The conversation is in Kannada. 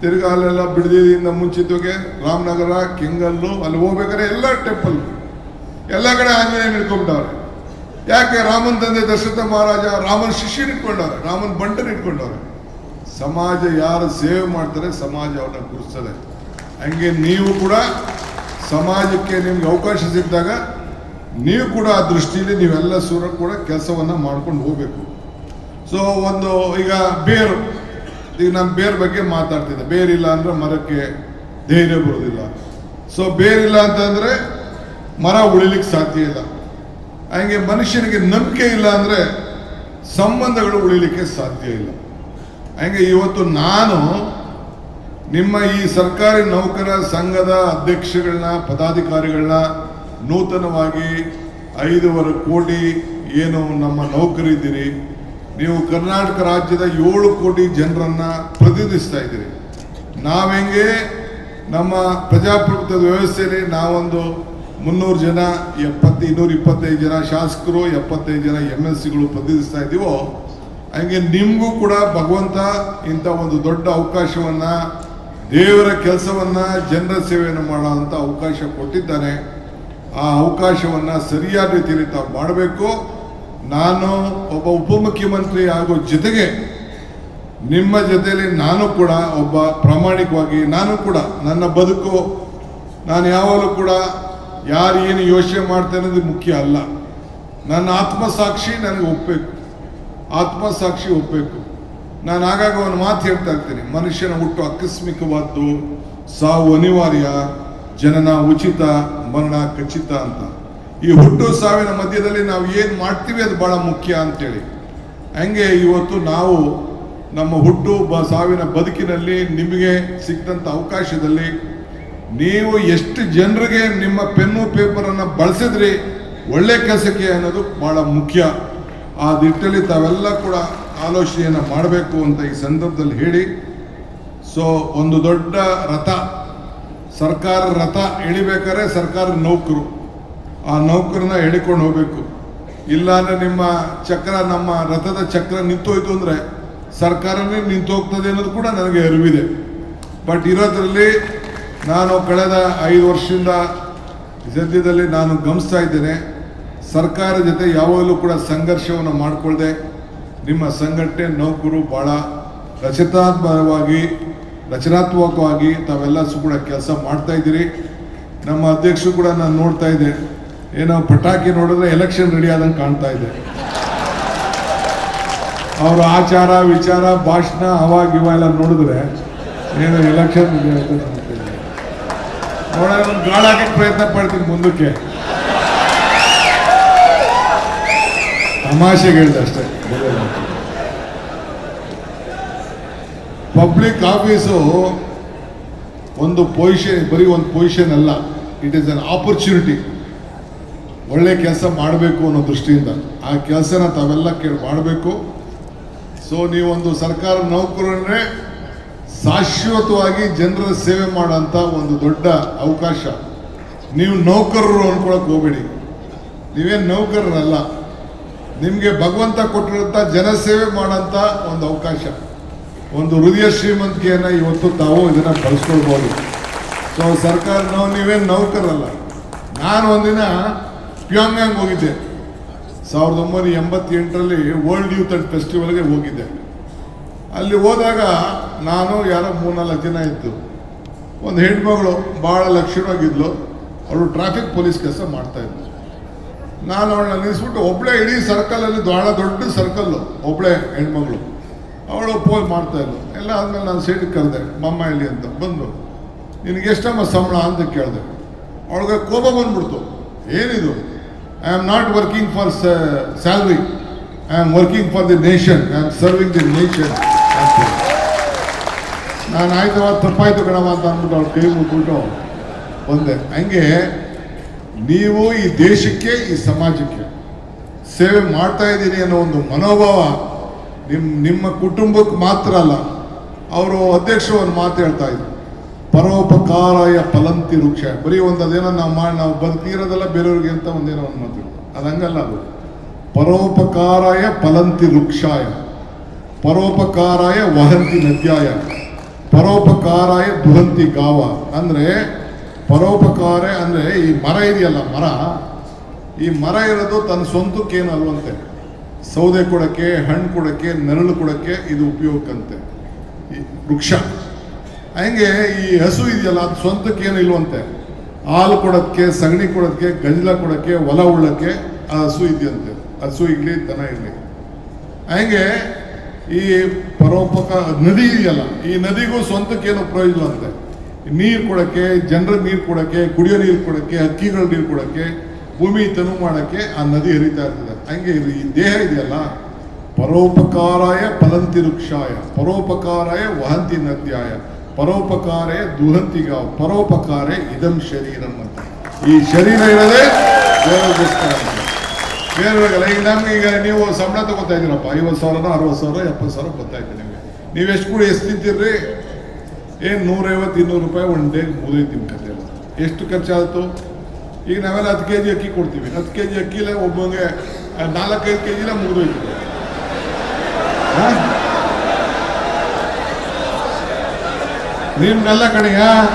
ತಿರ್ಗಾ ಅಲ್ಲೆಲ್ಲ ಬಿಡದಿಯಿಂದ ಮುಂಚಿತವಾಗಿ ರಾಮನಗರ, ಕಿಂಗಲ್ಲು, ಅಲ್ಲಿ ಹೋಗ್ಬೇಕಾದ್ರೆ ಎಲ್ಲ ಟೆಂಪಲ್ ಎಲ್ಲ ಕಡೆ ಆಂಜನೇಯನ ಇಟ್ಕೊಂಡವ್ರೆ ಯಾಕೆ ರಾಮನ ತಂದೆ ದಶರಥ ಮಹಾರಾಜ ರಾಮನ ಶಿಷ್ಯನ ಇಟ್ಕೊಂಡವ್ರೆ ರಾಮನ್ ಬಂಟನ್ ಇಟ್ಕೊಂಡವ್ರೆ ಸಮಾಜ ಯಾರು ಸೇವೆ ಮಾಡ್ತಾರೆ, ಸಮಾಜ ಅವ್ರನ್ನ ಗುರುಸ್ತದೆ ಹಂಗೆ ನೀವು ಕೂಡ ಸಮಾಜಕ್ಕೆ ನಿಮ್ಗೆ ಅವಕಾಶ ಸಿಕ್ಕಿದಾಗ ನೀವು ಕೂಡ ಆ ದೃಷ್ಟಿಯಲ್ಲಿ ನೀವೆಲ್ಲ ಸೂರ ಕೂಡ ಕೆಲಸವನ್ನು ಮಾಡ್ಕೊಂಡು ಹೋಗಬೇಕು. ಸೊ ಒಂದು ಈಗ ಬೇರು. ಈಗ ನಮ್ಮ ಬೇರ್ ಬಗ್ಗೆ ಮಾತಾಡ್ತಿದ್ದೆ. ಬೇರಿಲ್ಲ ಅಂದ್ರೆ ಮರಕ್ಕೆ ಧೈರ್ಯ ಬರೋದಿಲ್ಲ. ಸೊ ಬೇರಿಲ್ಲ ಅಂತಂದ್ರೆ ಮರ ಉಳಿಲಿಕ್ಕೆ ಸಾಧ್ಯ ಇಲ್ಲ. ಹಂಗೆ ಮನುಷ್ಯನಿಗೆ ನಂಬಿಕೆ ಇಲ್ಲ ಅಂದ್ರೆ ಸಂಬಂಧಗಳು ಉಳಿಲಿಕ್ಕೆ ಸಾಧ್ಯ ಇಲ್ಲ. ಹಂಗೆ ಇವತ್ತು ನಾನು ನಿಮ್ಮ ಈ ಸರ್ಕಾರಿ ನೌಕರ ಸಂಘದ ಅಧ್ಯಕ್ಷಗಳನ್ನ, ಪದಾಧಿಕಾರಿಗಳನ್ನ ನೂತನವಾಗಿ ಐದೂವರೆ ಕೋಟಿ ಏನು ನಮ್ಮ ನೌಕರಿದ್ದೀರಿ ನೀವು ಕರ್ನಾಟಕ ರಾಜ್ಯದ ಏಳು ಕೋಟಿ ಜನರನ್ನ ಪ್ರತಿನಿಧಿಸ್ತಾ ಇದ್ದೀರಿ. ನಾವೆಂಗೆ ನಮ್ಮ ಪ್ರಜಾಪ್ರಭುತ್ವದ ವ್ಯವಸ್ಥೆಯಲ್ಲಿ ನಾವೊಂದು ಮುನ್ನೂರು ಜನ, ಎಪ್ಪತ್ತು, ಇನ್ನೂರ ಇಪ್ಪತ್ತೈದು ಜನ ಶಾಸಕರು, ಎಪ್ಪತ್ತೈದು ಜನ ಎಂ ಎಲ್ ಸಿಗಳು ಪ್ರತಿನಿಧಿಸ್ತಾ ಇದ್ದೀವೋ, ಹಂಗೆ ನಿಮಗೂ ಕೂಡ ಭಗವಂತ ಇಂಥ ಒಂದು ದೊಡ್ಡ ಅವಕಾಶವನ್ನ, ದೇವರ ಕೆಲಸವನ್ನ ಜನರ ಸೇವೆಯನ್ನು ಮಾಡೋವಂಥ ಅವಕಾಶ ಕೊಟ್ಟಿದ್ದಾನೆ ಆ ಅವಕಾಶವನ್ನ ಸರಿಯಾದ ರೀತಿಯಲ್ಲಿ ತಾವು ಮಾಡಬೇಕು. ನಾನು ಒಬ್ಬ ಉಪಮುಖ್ಯಮಂತ್ರಿ ಆಗೋ ಜೊತೆಗೆ ನಿಮ್ಮ ಜೊತೆಯಲ್ಲಿ ನಾನು ಕೂಡ ಒಬ್ಬ ಪ್ರಾಮಾಣಿಕವಾಗಿ ನಾನು ಕೂಡ ನನ್ನ ಬದುಕು ನಾನು ಯಾವಾಗಲೂ ಕೂಡ ಯಾರು ಏನು ಯೋಚನೆ ಮಾಡ್ತೇನೆ ಅನ್ನೋದು ಮುಖ್ಯ ಅಲ್ಲ. ನನ್ನ ಆತ್ಮಸಾಕ್ಷಿ ನನಗೆ ಒಪ್ಪಬೇಕು ಆತ್ಮಸಾಕ್ಷಿ ಒಪ್ಪಬೇಕು ನಾನು ಆಗಾಗ ಒಂದು ಮಾತು ಹೇಳ್ತಾ ಇರ್ತೀನಿ. ಮನುಷ್ಯನ ಹುಟ್ಟು ಆಕಸ್ಮಿಕವಾದ್ದು ಸಾವು ಅನಿವಾರ್ಯ, ಜನನ ಉಚಿತ, ಮರಣ ಖಚಿತ ಅಂತ. ಈ ಹುಟ್ಟು ಸಾವಿನ ಮಧ್ಯದಲ್ಲಿ ನಾವು ಏನು ಮಾಡ್ತೀವಿ ಅದು ಬಹಳ ಮುಖ್ಯ ಅಂತೇಳಿ. ಹಂಗೆ ಇವತ್ತು ನಾವು ನಮ್ಮ ಹುಟ್ಟು ಬ ಸಾವಿನ ಬದುಕಿನಲ್ಲಿ ನಿಮಗೆ ಸಿಕ್ಕಂಥ ಅವಕಾಶದಲ್ಲಿ ನೀವು ಎಷ್ಟು ಜನರಿಗೆ ನಿಮ್ಮ ಪೆನ್ನು ಪೇಪರನ್ನು ಬಳಸಿದ್ರಿ, ಒಳ್ಳೆ ಕೆಲಸಕ್ಕೆ ಅನ್ನೋದು ಬಹಳ ಮುಖ್ಯ. ಆ ದಿಟ್ಟಲ್ಲಿ ತಾವೆಲ್ಲ ಕೂಡ ಆಲೋಚನೆಯನ್ನು ಮಾಡಬೇಕು ಅಂತ ಈ ಸಂದರ್ಭದಲ್ಲಿ ಹೇಳಿ. ಸೊ ಒಂದು ದೊಡ್ಡ ರಥ, ಸರ್ಕಾರ ರಥ ಎಳಿಬೇಕಾದ್ರೆ ಸರ್ಕಾರ ನೌಕರು. ಆ ನೌಕರನ್ನ ಎಳಿಕೊಂಡು ಹೋಗಬೇಕು. ಇಲ್ಲಾಂದ್ರೆ ನಿಮ್ಮ ಚಕ್ರ, ನಮ್ಮ ರಥದ ಚಕ್ರ ನಿಂತೋಯ್ತು ಅಂದರೆ ಸರ್ಕಾರನೇ ನಿಂತು ಹೋಗ್ತದೆ ಅನ್ನೋದು ಕೂಡ ನನಗೆ ಅರಿವಿದೆ. ಬಟ್ ಇರೋದ್ರಲ್ಲಿ ನಾನು ಕಳೆದ ಐದು ವರ್ಷದಿಂದ ಸದ್ಯದಲ್ಲಿ ನಾನು ಗಮನಿಸ್ತಾ ಇದ್ದೇನೆ. ಸರ್ಕಾರ ಜೊತೆ ಯಾವಾಗಲೂ ಕೂಡ ಸಂಘರ್ಷವನ್ನು ಮಾಡಿಕೊಳ್ಳದೆ ನಿಮ್ಮ ಸಂಘಟನೆ ನೌಕರು ಭಾಳ ರಚನಾತ್ಮಕವಾಗಿ ರಚನಾತ್ಮಕವಾಗಿ ತಾವೆಲ್ಲ ಕೂಡ ಕೆಲಸ ಮಾಡ್ತಾ ಇದ್ದೀರಿ. ನಮ್ಮ ಅಧ್ಯಕ್ಷರು ಕೂಡ ನಾನು ನೋಡ್ತಾ ಇದ್ದೆ ಏನೋ ಪಟಾಕಿ ನೋಡಿದ್ರೆ ಎಲೆಕ್ಷನ್ ರೆಡಿ ಆದಂಗೆ ಕಾಣ್ತಾ ಇದೆ. ಅವರ ಆಚಾರ, ವಿಚಾರ, ಭಾಷಣ, ಅವಾಗ ಇವ ಎಲ್ಲ ನೋಡಿದ್ರೆ ಏನು ಎಲೆಕ್ಷನ್ ಗಾಳ ಹಾಕಕ್ಕೆ ಪ್ರಯತ್ನ ಪಡ್ತೀನಿ ಮುಂದಕ್ಕೆ. ತಮಾಷೆಗೆ ಹೇಳಿದೆ ಅಷ್ಟೇ ಪಬ್ಲಿಕ್ ಆಫೀಸು ಒಂದು ಪೊಸಿಷನ್ ಬರೀ ಒಂದು ಪೊಸಿಷನ್ ಅಲ್ಲ. ಇಟ್ ಈಸ್ ಅನ್ ಆಪರ್ಚುನಿಟಿ ಒಳ್ಳೆ ಕೆಲಸ ಮಾಡಬೇಕು ಅನ್ನೋ ದೃಷ್ಟಿಯಿಂದ ಆ ಕೆಲಸನ ತಾವೆಲ್ಲ ಕೇಳಿ ಮಾಡಬೇಕು. ಸೊ ನೀವೊಂದು ಸರ್ಕಾರ ನೌಕರನ್ನೇ ಶಾಶ್ವತವಾಗಿ ಜನರ ಸೇವೆ ಮಾಡೋಂಥ ಒಂದು ದೊಡ್ಡ ಅವಕಾಶ. ನೀವು ನೌಕರರು ಅಂದ್ಕೊಳಕ್ಕೆ ಹೋಗ್ಬೇಡಿ. ನೀವೇನು ನೌಕರರಲ್ಲ. ನಿಮಗೆ ಭಗವಂತ ಕೊಟ್ಟಿರುವಂಥ ಜನಸೇವೆ ಮಾಡೋಂಥ ಒಂದು ಅವಕಾಶ. ಒಂದು ಹೃದಯ ಶ್ರೀಮಂತಿಕೆಯನ್ನು ಇವತ್ತು ತಾವು ಇದನ್ನು ಬಳಸ್ಕೊಳ್ಬೋದು ಸೊ ಸರ್ಕಾರ, ನಾವು ನೀವೇನು ನೌಕರಲ್ಲ ನಾನು ಒಂದಿನ ಪ್ಯಾಂಗಾಂಗ್ ಹೋಗಿದ್ದೆ. ಸಾವಿರದ ಒಂಬೈನೂರ ಎಂಬತ್ತೆಂಟರಲ್ಲಿ ವರ್ಲ್ಡ್ ಯೂತ್ ಅಂಡ್ ಫೆಸ್ಟಿವಲ್ಗೆ ಹೋಗಿದ್ದೆ. ಅಲ್ಲಿ ಹೋದಾಗ ನಾನು ಯಾರೋ ಮೂರ್ನಾಲ್ಕು ಜನ ಇತ್ತು ಒಂದು ಹೆಣ್ಮಗಳು ಭಾಳ ಲಕ್ಷಣವಾಗಿದ್ಲು. ಅವಳು ಟ್ರಾಫಿಕ್ ಪೊಲೀಸ್ ಕೆಲಸ ಮಾಡ್ತಾ ಇದ್ಲು. ನಾನು ಅವಳನ್ನ ನಿಲ್ಲಿಸ್ಬಿಟ್ಟು ಒಬ್ಬಳೇ ಇಡೀ ಸರ್ಕಲಲ್ಲಿ ಭಾಳ ದೊಡ್ಡ ಸರ್ಕಲ್ಲು ಒಬ್ಬಳೇ ಹೆಣ್ಮಗಳು. ಅವಳು ಪೋಲ್ ಮಾಡ್ತಾ ಇದ್ಲು. ಎಲ್ಲ ಆದಮೇಲೆ ನಾನು ಸೈಡಿಗೆ ಕರೆದೆ, ಮಮ್ಮ ಇಲ್ಲಿ ಅಂತ. ಬಂದು, ನಿನಗೆ ಎಷ್ಟಮ್ಮ ಸಂಬಳ? ಅಂತ ಕೇಳಿದೆ. ಅವಳಿಗೆ ಕೋಪ ಬಂದ್ಬಿಡ್ತು. ಏನಿದು? I am not working for salary I am working for the nation I am serving the nation ನಾನು ಆಯ್ತು ಅವತ್ತು ತಪ್ಪಾಯ್ತು ಕಣವ ಅಂತ ಅಂದ್ಬಿಟ್ಟು ಅವ್ಳ ಕೈ ಬಂದೆ. ಹಂಗೆ ನೀವು ಈ ದೇಶಕ್ಕೆ, ಈ ಸಮಾಜಕ್ಕೆ ಸೇವೆ ಮಾಡ್ತಾ ಇದ್ದೀನಿ ಅನ್ನೋ ಒಂದು ಮನೋಭಾವ ನಿಮ್ಮ ನಿಮ್ಮ ಕುಟುಂಬಕ್ಕೆ ಮಾತ್ರ ಅಲ್ಲ. ಅವರು ಅಧ್ಯಕ್ಷರು ಒಂದು ಮಾತು ಹೇಳ್ತಾ ಇದ್ರು. ಪರೋಪಕಾರಾಯ ಫಲಂತಿ ವೃಕ್ಷ ಬರೀ ಒಂದು ಅದೇನೋ ನಾವು ಮಾಡಿ, ನಾವು ಬದುಕಿರೋದೆಲ್ಲ ಬೇರೆಯವ್ರಿಗೆ ಅಂತ ಒಂದೇನೋ ಒಂದು ಮಾತು ಅದು ಹಂಗಲ್ಲ ಅದು. ಪರೋಪಕಾರಾಯ ಫಲಂತಿ ವೃಕ್ಷಾಯ ಪರೋಪಕಾರಾಯ ವಹಂತಿ ನದ್ಯಾಯ. ಪರೋಪಕಾರಾಯ ದುಹಂತಿ ಗಾವ. ಅಂದರೆ, ಪರೋಪಕಾರ ಅಂದರೆ ಈ ಮರ ಇದೆಯಲ್ಲ, ಮರ. ಈ ಮರ ಇರೋದು ತನ್ನ ಸ್ವಂತಕ್ಕೇನು ಅಲ್ವಂತೆ. ಸೌದೆ ಕೊಡೋಕ್ಕೆ, ಹಣ್ಣು ಕೊಡಕ್ಕೆ, ನೆರಳು ಕೊಡೋಕ್ಕೆ ಇದು ಉಪಯೋಗಕ್ಕಂತೆ. ಈ ವೃಕ್ಷ ಹಂಗೆ ಈ ಹಸು ಇದೆಯಲ್ಲ, ಅದು ಸ್ವಂತಕ್ಕೇನು ಇಲ್ವಂತೆ. ಹಾಲು ಕೊಡೋಕ್ಕೆ ಸಗಣಿ ಕೊಡೋಕ್ಕೆ ಗಂಜಲ ಕೊಡೋಕ್ಕೆ ಹೊಲ ಉಳ್ಳಕ್ಕೆ ಆ ಹಸು ಇದೆಯಂತೆ. ಹಸು ಇರಲಿ, ದನ ಇರಲಿ. ಹಂಗೆ ಈ ಪರೋಪಕ ನದಿ ಇದೆಯಲ್ಲ, ಈ ನದಿಗೂ ಸ್ವಂತಕ್ಕೇನು ಪ್ರಯೋಜನ ಅಂತೆ ನೀರು ಕೊಡೋಕ್ಕೆ ಜನರ ನೀರು ಕೊಡೋಕ್ಕೆ ಕುಡಿಯೋ ನೀರು ಕೊಡೋಕ್ಕೆ ಹಕ್ಕಿಗಳ ನೀರು ಕೊಡೋಕ್ಕೆ ಭೂಮಿ ತನು ಮಾಡೋಕ್ಕೆ ಆ ನದಿ ಹರಿತಾ ಇರ್ತದೆ. ಹಂಗೆ ಇದು ಈ ದೇಹ ಇದೆಯಲ್ಲ, ಪರೋಪಕಾರಾಯ ಫಲಂತಿ ವೃಕ್ಷಾಯ ಪರೋಪಕಾರಾಯ ವಹಂತಿ ನದ್ಯಾಯ ಪರೋಪಕಾರೇ ದುಹಂತಿಗ, ಪರೋಪಕಾರೇ ಇದಂ ಶರೀರಂ ಅಂತ. ಈ ಶರೀರ ಇರೋದೇ ದೇವರಿಗೋಸ್ಕರ ಈಗ ನಮ್ಗೆ ನೀವು ಸಂಬಳ ತಗೋತಾ ಇದ್ದೀರಪ್ಪ. ಐವತ್ತು ಸಾವಿರನ, ಅರವತ್ತು ಸಾವಿರ ಎಪ್ಪತ್ತು ಸಾವಿರ ಬರ್ತಾ ಇದೆ ನಿಮಗೆ. ನೀವು ಎಷ್ಟು ಕೂಡ ಎಷ್ಟು ತಿಂತೀರ್ರಿ? ಏನು ನೂರೈವತ್ತು, ಇನ್ನೂರು ರೂಪಾಯಿ ಒನ್ ಡೇ ಮೂರೇ ತಿಂತೀರಿ ಎಷ್ಟು ಖರ್ಚಾಯಿತು? ಈಗ ನಾವೆಲ್ಲ ಹತ್ತು ಕೆ ಜಿ ಅಕ್ಕಿ ಕೊಡ್ತೀವಿ. ಹತ್ತು ಕೆ ಜಿ ಅಕ್ಕಿಲೆ ಒಬ್ಬಂಗೆ ನಾಲ್ಕೈದು ಕೆ ಜಿಲ மீன் நல்ல கிடைக்கும்